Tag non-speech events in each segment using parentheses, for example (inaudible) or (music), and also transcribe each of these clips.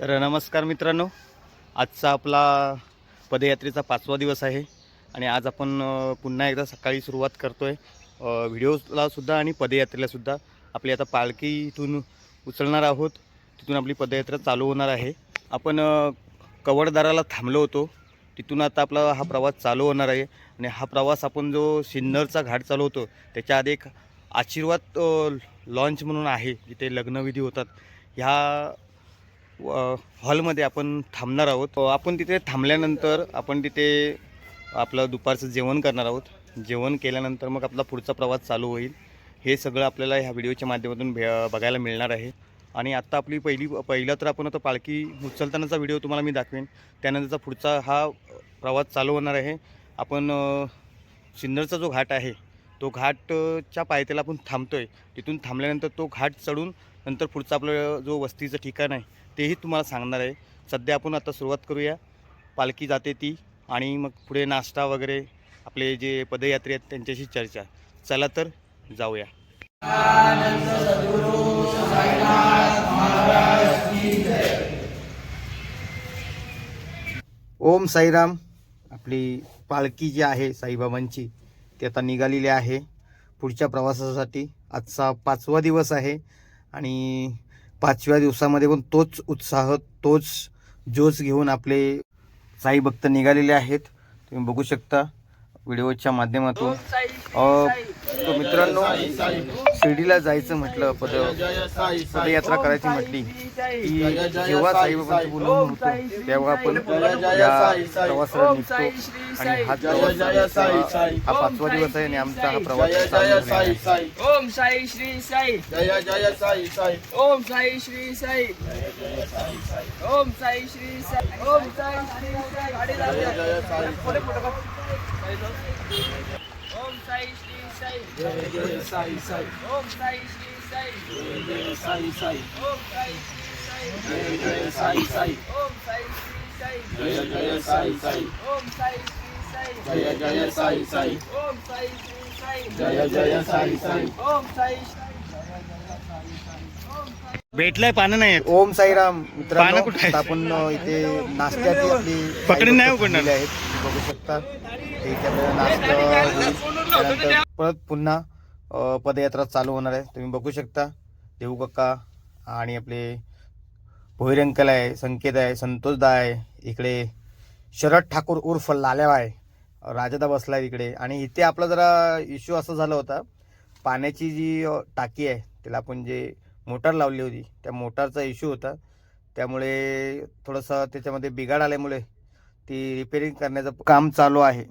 तर नमस्कार मित्रांनो आजचा आपला पदयात्रेचा पाचवा दिवस आहे आणि आज आपण पुन्हा एकदा सकाळी सुरुवात करतो आहे व्हिडिओलासुद्धा आणि पदयात्रेलासुद्धा आपली आता पालखी इथून उचलणार आहोत तिथून आपली पदयात्रा चालू होणार आहे. आपण कवडदाराला थांबलो होतो तिथून आता आपला हा प्रवास चालू होणार आहे आणि हा प्रवास आपण जो सिन्नरचा घाट चालू होतो त्याच्या आधी एक आशीर्वाद लॉन्च म्हणून आहे जिथे लग्नविधी होतात. ह्या हॉलमध्ये आपण थांबणार आहोत. आपण तिथे थांबल्यानंतर आपण तिथे आपलं दुपारचं जेवण करणार आहोत. जेवण केल्यानंतर मग आपला पुढचा प्रवास चालू होईल. हे सगळं आपल्याला ह्या व्हिडिओच्या माध्यमातून भे बघायला मिळणार आहे. आणि आत्ता आपली पहिली पहिला तर आपण आता पालखी उचलतानाचा व्हिडिओ तुम्हाला मी दाखवेन. त्यानंतरचा पुढचा हा प्रवास चालू होणार आहे. आपण सिन्नरचा जो घाट आहे तो घाटच्या पायथ्याला आपण थांबतो आहे तिथून थांबल्यानंतर तो घाट चढून नंतर पुढचा आपलं जो वस्तीचं ठिकाण आहे तेही तुम्हाला सांगणार आहे. सध्या आपण आता सुरुवात करूया. पालखी जाते ती आणि मग पुढे नाश्ता वगैरे आपले जे पदयात्री आहेत त्यांच्याशी चर्चा. चला तर जाऊया. ओम साईराम. आपली पालखी जी आहे साईबाबांची ती आता निघालेली आहे पुढच्या प्रवासासाठी. आजचा पाचवा दिवस आहे आणि पाचव्या दिवसामध्ये पण तोच उत्साह तोच जोश घेऊन आपले साई भक्त निघालेले आहेत. तुम्ही बघू शकता व्हिडिओच्या माध्यमातून. तो मित्रांनो शिर्डीला जायचं म्हटलं पद पदयात्रा करायची म्हटली की जेव्हा साईबाबांचं बोलवून होतं तेव्हा आपण या प्रवासाला निघतो. आणि हा आमचा- हा पाचवा दिवस आहे आणि आमचा हा प्रवास झालेला आहे. ओम साई श्री साई जय जय साई साई ओम साई श्री साई ओम साई श्री साई ओम साई श्री साई गाडी. जय साई. ओम साई श्री साई जय साई साई ओम साई श्री साई जय साई साई ओम साई श्री साई जय जय साई साई ओम साई श्री साई जय जय साई साई ओम साई साई जय जय साई साई ओम साई श्री साई जय जय साई साई ओम साई भेटलंय पानं नाही आहेत. ओम साईराम पानं कुठं आहेत? आपण इथे नाश्त्याची आपली पकडून नाही उघडणार. आहेत बघू शकता नाश्ता होईल. त्यानंतर परत पुन्हा अ, पदयात्रा चालू होणार आहे तुम्ही बघू शकता देऊ काका आणि आपले भोईर अंकल आहे संकेत आहे संतोषदा आहे इकडे शरद ठाकूर उर्फ लाल्या आहे राजदा बसला आहे तिकडे आणि इथे आपला जरा इश्यू असा झाला होता. पाण्याची जी टाकी आहे त्याला आपण जे मोटार लावली होती त्या मोटारचा इश्यू होता. त्यामुळे थोडंसं त्याच्यामध्ये बिघाड आल्यामुळे ती रिपेरिंग करण्याचं काम चालू आहे.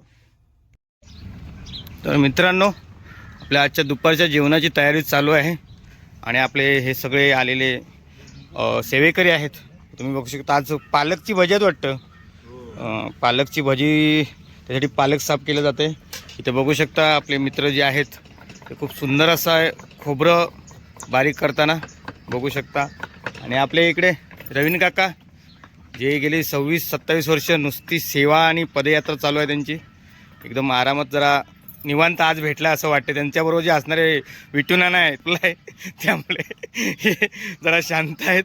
तर मित्रांनो आपल्या आजच्या दुपारच्या जेवणाची तयारी चालू आहे. आणि आपले हे सगळे आलेले सेवेकरी आहेत. तुम्ही बघू शकता आज पालकची भजी आहेत वाटतं. पालकची भजी त्यासाठी पालक साफ केलं जाते. इथे बघू शकता आपले मित्र जे आहेत ते खूप सुंदर असं आहे खोबरं बारीक करताना बघू शकता. आणि आपल्या इकडे रवीन काका जे गेले सव्वीस सत्तावीस वर्ष नुसती सेवा आणि पदयात्रा चालू आहे त्यांची. एकदम आरामात जरा निवांत आज भेटला असं वाटतं त्यांच्याबरोबर जे असणारे विटुनाना आहेत तुला त्यामुळे जरा शांत आहेत.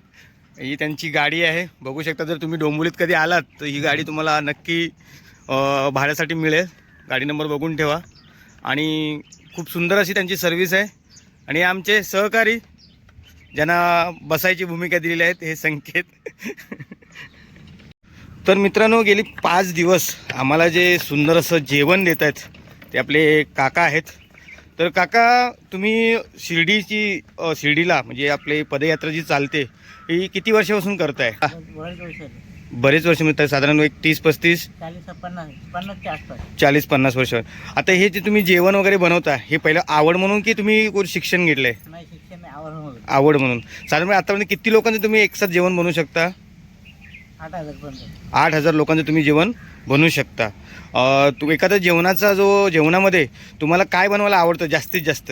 ही त्यांची गाडी आहे. बघू शकता जर तुम्ही डोंबोलीत कधी आलात तर ही गाडी तुम्हाला नक्की भाड्यासाठी मिळेल. गाडी नंबर बघून ठेवा. आणि खूप सुंदर अशी त्यांची सर्व्हिस आहे. आणि आमचे सहकारी ज्यांना बसायची भूमिका दिलेली आहेत हे संकेत. (laughs) तर मित्रांनो गेली पाच दिवस आम्हाला जे सुंदर असं जेवण देत आहेत ते आपले काका आहेत. तर काका तुम्ही शिर्डीची शिर्डीला म्हणजे आपली पदयात्रा जी चालते ही किती वर्षापासून करताय? बरेच वर्ष म्हणतात साधारण एक तीस पस्तीस? चाळीस पन्नास पन्नासच्या आसपास. चाळीस पन्नास वर्ष. आता हे जे तुम्ही जेवण वगैरे बनवता हे पहिलं आवड म्हणून की तुम्ही कोण शिक्षण घेतलंय? नाही शिक्षण नाही आवड म्हणून. आवड म्हणून. साधारण आतापर्यंत किती लोकांचं तुम्ही एकसाथ जेवण बनवू शकता? आठ हजार पर्यंत आठ हजार लोकांचं तुम्ही जेवण बनवू शकता. अ, तू एखाद्या जेवणाचा जो जेवणामध्ये तुम्हाला काय बनवायला आवडतं जास्तीत जास्त? (laughs)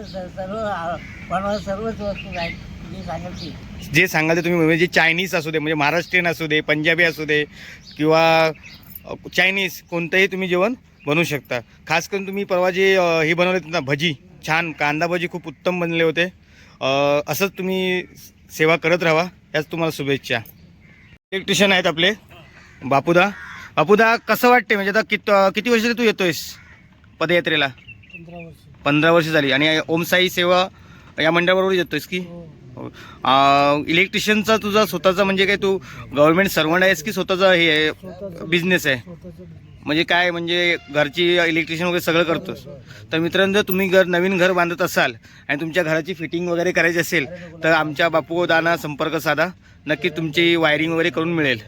सर्व बनवायला सर्वच वस्तू आहेत. जी सांगेल ती. तुम्ही म्हणजे चायनीज असू दे म्हणजे महाराष्ट्रीयन असू दे पंजाबी असू दे किंवा चायनीज कोणतंही तुम्ही जेवण बनवू शकता. खास करून तुम्ही परवा जे हे बनवले ना भजी छान कांदा भजी खूप उत्तम बनले होते. असंच तुम्ही सेवा करत राहा याच तुम्हाला शुभेच्छा. इलेक्ट्रिशियन आहेत आपले बापूदा. बापूदा कसं वाटते म्हणजे आता कित किती वर्ष तू येतोयस पदयात्रेला? पंधरा वर्ष. झाली. आणि ओम साई सेवा या मंडळाबरोबर येतोयस की? इलेक्ट्रिशियनचा तुझा स्वतःचा म्हणजे काय तू गव्हर्नमेंट सर्वंट आहेस की स्वतःचा हे आहे? बिझनेस आहे? म्हणजे काय म्हणजे घरची इलेक्ट्रिशियन वगैरे सगळं करतोस. तर मित्रांनो जर तुम्ही घर नवीन घर बांधत असाल आणि तुमच्या घराची फिटिंग वगैरे करायची असेल तर आमच्या बापू दाना संपर्क साधा. नक्की तुमची वायरिंग वगैरे करून मिळेल.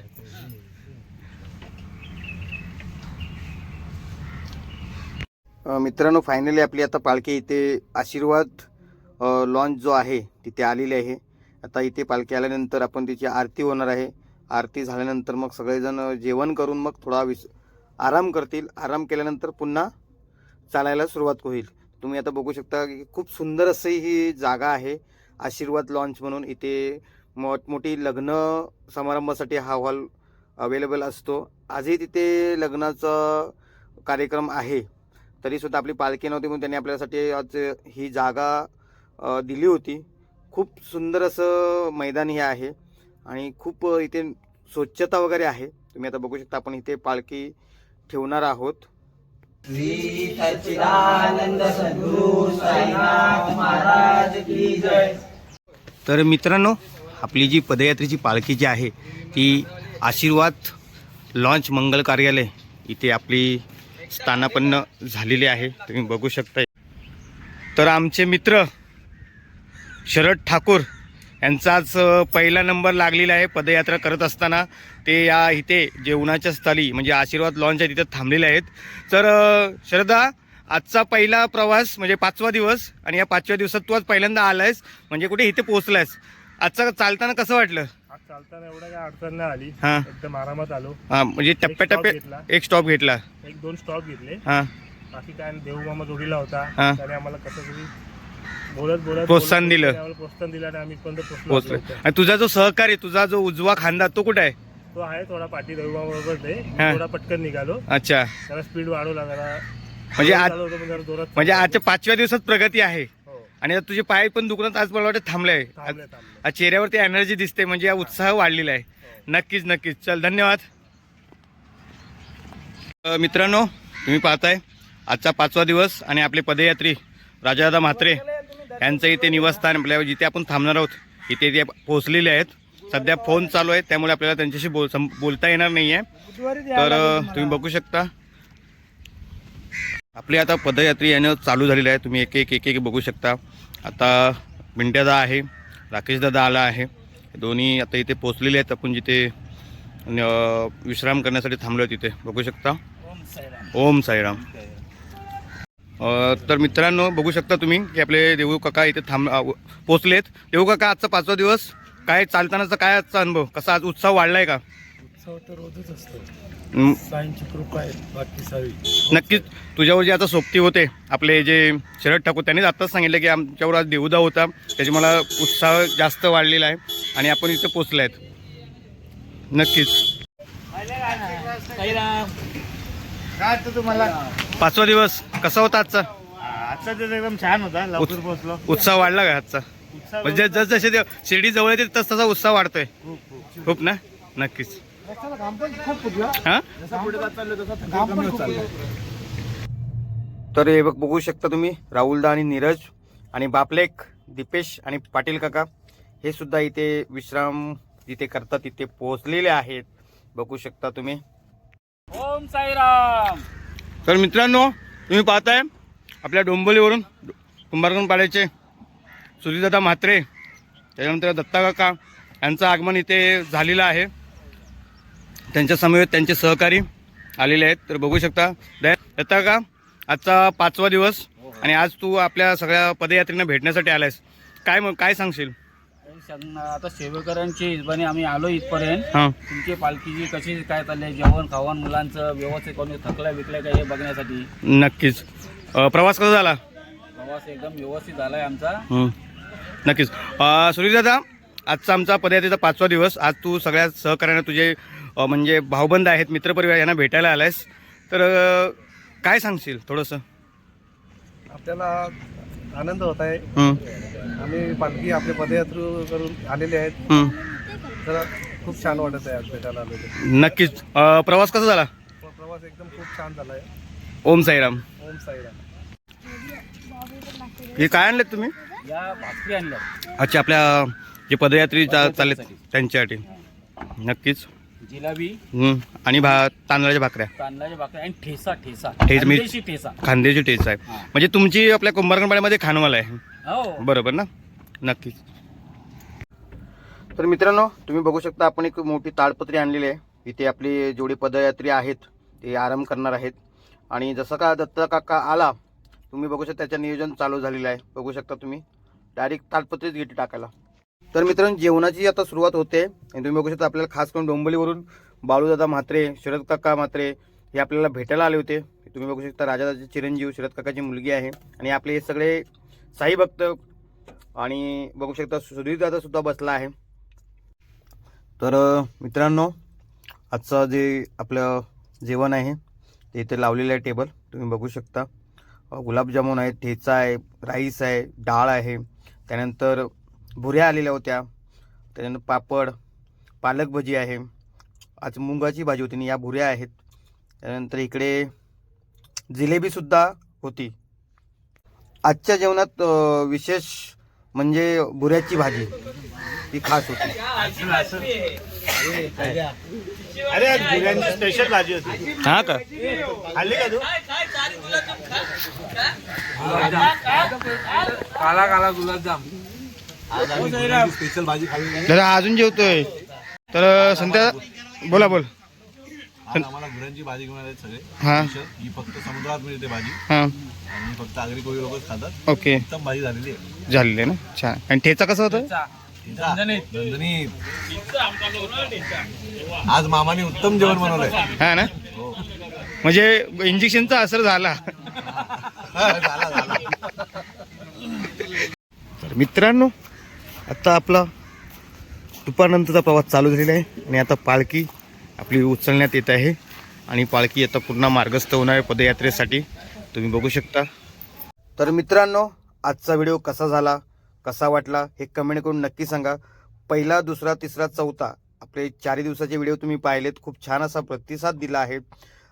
मित्रांनो फायनली आपली आता पालखी इथे आशीर्वाद लॉन्च जो आहे तिथे आलेली आहे. आता इथे पालखी आल्यानंतर आपण तिची आरती होणार आहे. आरती झाल्यानंतर मग सगळेजण जेवण करून मग थोडा विस आराम करतील. आराम केल्यानंतर पुन्हा चालायला सुरुवात होईल. तुम्ही आता बघू शकता की खूप सुंदर अशी ही जागा आहे. आशीर्वाद लॉन्च म्हणून इथे मोठमोठी लग्न समारंभासाठी हा हॉल अवेलेबल असतो. आजही तिथे लग्नाचा कार्यक्रम आहे. तरीसुद्धा आपली पालखी नव्हती म्हणून त्यांनी आपल्यासाठी आज ही जागा दिली होती. खूप सुंदर असं मैदान हे आहे आणि खूप इथे स्वच्छता वगैरे आहे. तुम्ही आता बघू शकता आपण इथे पालखी ठेवणार आहोत. तर मित्रांनो आपली जी पदयात्रेची पालखी जी आहे ती आशीर्वाद लॉन्च मंगल कार्यालय इथे आपली स्थानापन्न झालेली आहे. तुम्ही बघू शकता तर आमचे मित्र शरद ठाकूर यांचा आज अ, पहिला नंबर लागलेला आहे पदयात्रा करत असताना. ते या इथे जेवणाच्या स्थळी म्हणजे आशीर्वाद लॉन्च आहे तिथे थांबलेले आहेत. तर शरदा आजचा पहिला प्रवास म्हणजे पाचवा दिवस आणि या पाचव्या दिवसात तू आज पहिल्यांदा आलायस म्हणजे कुठे इथे पोहोचलायस? आजचा चालताना कसं वाटलं? आज चालताना एवढं काय अडचण नाही आली. हां. एकदम आरामात आलो. हां म्हणजे टप्प्याटप्प्या घेतला. एक स्टॉप घेतला. एक दोन स्टॉप घेतले. हां. बाकी काय नाही, जोडीला होता. हा. त्याने आम्हाला कसं तरी बोलत बोलत प्रोत्साहन दिलं. प्रोत्साहन दिलं आणि आम्ही पण पोहोचलो. आणि तुझा जो सहकारी तुझा जो उजवा खांदा तो कुठे आहे? तो आहे थोडा पाठी बरोबर ते. हा. थोडा पटकन निघालो. अच्छा. जरा स्पीड वाढवला जरा. म्हणजे आज चालू होतं पण जरा जोरात म्हणजे आजच्या पाचव्या दिवसात प्रगती आहे. हो. आणि आता तुझे पाय पण दुखण्यात आज मला वाटतं थांबले आहे. थांबले थांबले. आज चेहऱ्यावरती एनर्जी दिसते म्हणजे हा उत्साह वाढलेला आहे. नक्कीच नक्कीच. चल धन्यवाद. अ, मित्रांनो तुम्ही पाहताय आजचा पाचवा दिवस आणि आपले पदयात्री राजादादा म्हात्रे. यांचं इथे निवासस्थान आपल्या जिथे आपण थांबणार आहोत इथे ते पोहोचलेले आहेत. सध्या फोन चालू आहे त्यामुळे आपल्याला त्यांच्याशी बोल सं- बोलता येणार नाही आहे तर तुम्ही बघू शकता. आपली आता पदयात्री येणं चालू झालेलं आहे तुम्ही एक एक एक एक बघू शकता. आता मिंट्यादा आहे राकेशदादा आला आहे. दोन्ही आता इथे पोचलेले आहेत आपण जिथे विश्राम करण्यासाठी थांबलो तिथे. बघू शकता. ओम साईराम. अ, तर मित्रांनो बघू शकता तुम्ही की आपले देऊ काका इथे थांब पोचलेत. देऊ काका आजचा पाचवा दिवस. काय चालतानाचा काय आजचा अनुभव? कसा आज उत्साह वाढलाय का? उत्सव तर रोजच असतो. हं, साईंची कृपा आहे बाकी सावी नक्कीच. तुझ्यावर जे आता सोबती होते आपले जे शरद ठाकूर त्यांनीच आत्ताच सांगितलं की आमच्यावर आज देवदा होता. त्याचे मला उत्साह जास्त वाढलेला आहे आणि आपण इथे पोचले आहेत नक्कीच काय तुम्हाला? पाचवा दिवस कसा होता आजचा? आजचा दिवस एकदम छान होता लवकर पोहोचलो. उत्साह वाढला का आजचा? उत्साह म्हणजे जस जसे शिर्डी जवळ येते तस तसा उत्साह वाढतोय. खूप खूप. खूप ना? नक्कीच. हा? तर हे बघ बघू शकता तुम्ही राहुलदा आणि नीरज आणि बापलेक दीपेश आणि पाटील काका. हे सुद्धा इथे विश्राम जिथे करतात तिथे पोहोचलेले आहेत. बघू शकता तुम्ही. ओम साईराम. तर मित्रांनो तुम्ही पाहताय आपल्या डोंबोलीवरून कुंभारकन पाड्याचे सुधीरदादा म्हात्रे त्याच्यानंतर दत्ता काका यांचं आगमन इथे झालेलं आहे. त्यांच्या समवेत त्यांचे सहकारी आलेले आहेत. तर बघू शकता द- दत्ता काका आजचा पाचवा दिवस आणि आज तू आपल्या सगळ्या पदयात्रेनं भेटण्यासाठी आलायस. काय मग काय सांगशील? आता सेवेकरांच्या हिशोबाने आम्ही आलो इथपर्यंत. हां. तुमची पालखीची कशी काय चालली जेवण खावण मुलांचं व्यवस्थित कोणी थकलं विकलं काय हे बघण्यासाठी? नक्कीच. अ, प्रवास कसा झाला? प्रवास एकदम व्यवस्थित झालाय आमचा. हं. नक्कीच. सुनील दादा आजचा आमचा पदयात्रेचा पाचवा दिवस. आज तू सगळ्या सहकार्यानं तुझे अ, म्हणजे भाऊबंद आहेत मित्रपरिवार यांना भेटायला आलायस. तर अ, काय सांगशील थोडंसं? आपल्याला आनंद होत आहे. आम्ही पालखी आपले पदयात्रू करून आलेले आहेत. तर खूप छान वाटत आहे आज भेटायला आलो ते नक्कीच. अ, प्रवास कसा झाला? प्रवास एकदम खूप छान झाला आहे ओम साईराम. ओम साईराम. हे काय आणलेत तुम्ही? या भाकरी आणल्या. अच्छा आपल्या जे पदयात्री चा- चाललेत त्यांच्यासाठी. नक्कीच. जिलाबी हम्म. आणि भा तांदळाच्या भाकऱ्या. तांदळाच्या भाकरी आणि ठेसा ठेसा. ठेस मी- खानदेशी ठेसा. खांद्याची टेस्ट आहे. हा. म्हणजे तुमची आपल्या कुंभारगणपाड्यामध्ये खानवाल आहे. हो. बरोबर ना? नक्कीच. तर मित्रांनो तुम्ही बघू शकता आपण एक मोठी ताडपत्री आणलेली आहे. इथे आपली जेवढी पदयात्री आहेत ते आराम करणार आहेत. आणि जसं का दत्त काका आला तुम्ही बघू शकता त्याचं नियोजन चालू झालेलं आहे. बघू शकता तुम्ही. डायरेक्ट ताडपत्रीच घेते टाकायला. तर मित्रांनो जेवणाची आता सुरुवात होते. आणि तुम्ही बघू शकता आपल्याला खास करून डोंबलीवरून बाळूदादा म्हात्रे शरद काका म्हात्रे हे आपल्याला भेटायला आले होते. तुम्ही बघू शकता राजादाचे चिरंजीव शरद काकाची मुलगी आहे. आणि आपले हे सगळे साई भक्त आणि बघू शकता सुधीरदादा सुद्धा बसला आहे. तर मित्रांनो आजचं जे आपलं जेवण आहे ते इथे लावलेलं आहे टेबल. तुम्ही बघू शकता. गुलाबजामून गुलाबजामुन आहे ठेचा आहे राईस आहे डाळ आहे. त्यानंतर भुऱ्या आलेल्या होत्या. त्यानंतर पापड पालक भजी आहे. आज मुंगाची भाजी होती आणि या भुऱ्या आहेत. त्यानंतर इकडे जिलेबीसुद्धा होती. आजच्या जेवणात विशेष म्हणजे भुऱ्याची भाजी ही खास होती. अरे स्पेशल भाजी होती. हा का? खाल्ली का तू? काला काला गुलाबजाम. स्पेशल भाजी जरा अजून जेवतोय. तर संध्या बोला बोल. आज आम्हाला गुरांची भाजी घेऊन आले सगळे. हा. ही फक्त समुद्रात मिळते भाजी. हा. आणि फक्त आगरी कोळी लोकच खातात. ओके. उत्तम भाजी झालेली आहे. झालेली आहे ना? छान. आणि ठेचा कसा होता. आज मामाने उत्तम जेवण बनवलंय. हा ना? हो. म्हणजे इंजेक्शनचा असर झाला. (laughs) झाला झाला. तर मित्रांनो आत्ता आपला दुपारनंतरचा प्रवास चालू झालेला आहे आणि आता पालखी आपली उचलण्यात येत आहे. आणि पालखी आता पूर्ण मार्गस्थ होणार आहे पदयात्रेसाठी. तुम्ही बघू शकता. तर मित्रांनो आजचा व्हिडिओ कसा झाला कसा वाटला हे कमेंट करून नक्की सांगा. पहिला दुसरा तिसरा चौथा आपले चारही दिवसाचे व्हिडिओ तुम्ही पाहिलेत. खूप छान असा प्रतिसाद दिला आहे.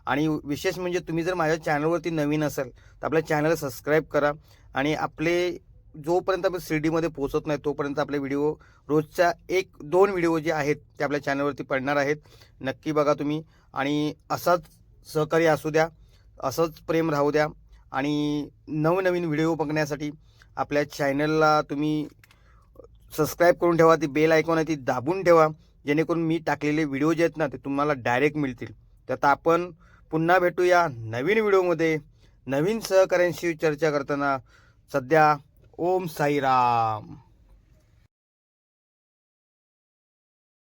आणि विशेष म्हणजे तुम्ही जर माझ्या चॅनलवरती नवीन असाल तर आपल्या चॅनलला सबस्क्राईब करा. आणि आपले जोपर्यंत आपण शिर्डीमध्ये पोहोचत नाही तोपर्यंत आपले व्हिडिओ रोजच्या एक दोन व्हिडिओ जे आहेत ते आपल्या चॅनलवरती पडणार आहेत. नक्की बघा तुम्ही. आणि असाच सहकार्य असू द्या असंच प्रेम राहू द्या. आणि नवनवीन व्हिडिओ बघण्यासाठी आपल्या चॅनलला तुम्ही सबस्क्राईब करून ठेवा ती बेल ऐकून आहे ती दाबून ठेवा. जेणेकरून मी टाकलेले व्हिडिओ जे आहेत ना ते तुम्हाला डायरेक्ट मिळतील. तर आता आपण पुन्हा भेटूया नवीन व्हिडिओमध्ये. नवीन सहकाऱ्यांशी चर्चा करताना सध्या ओम साईराम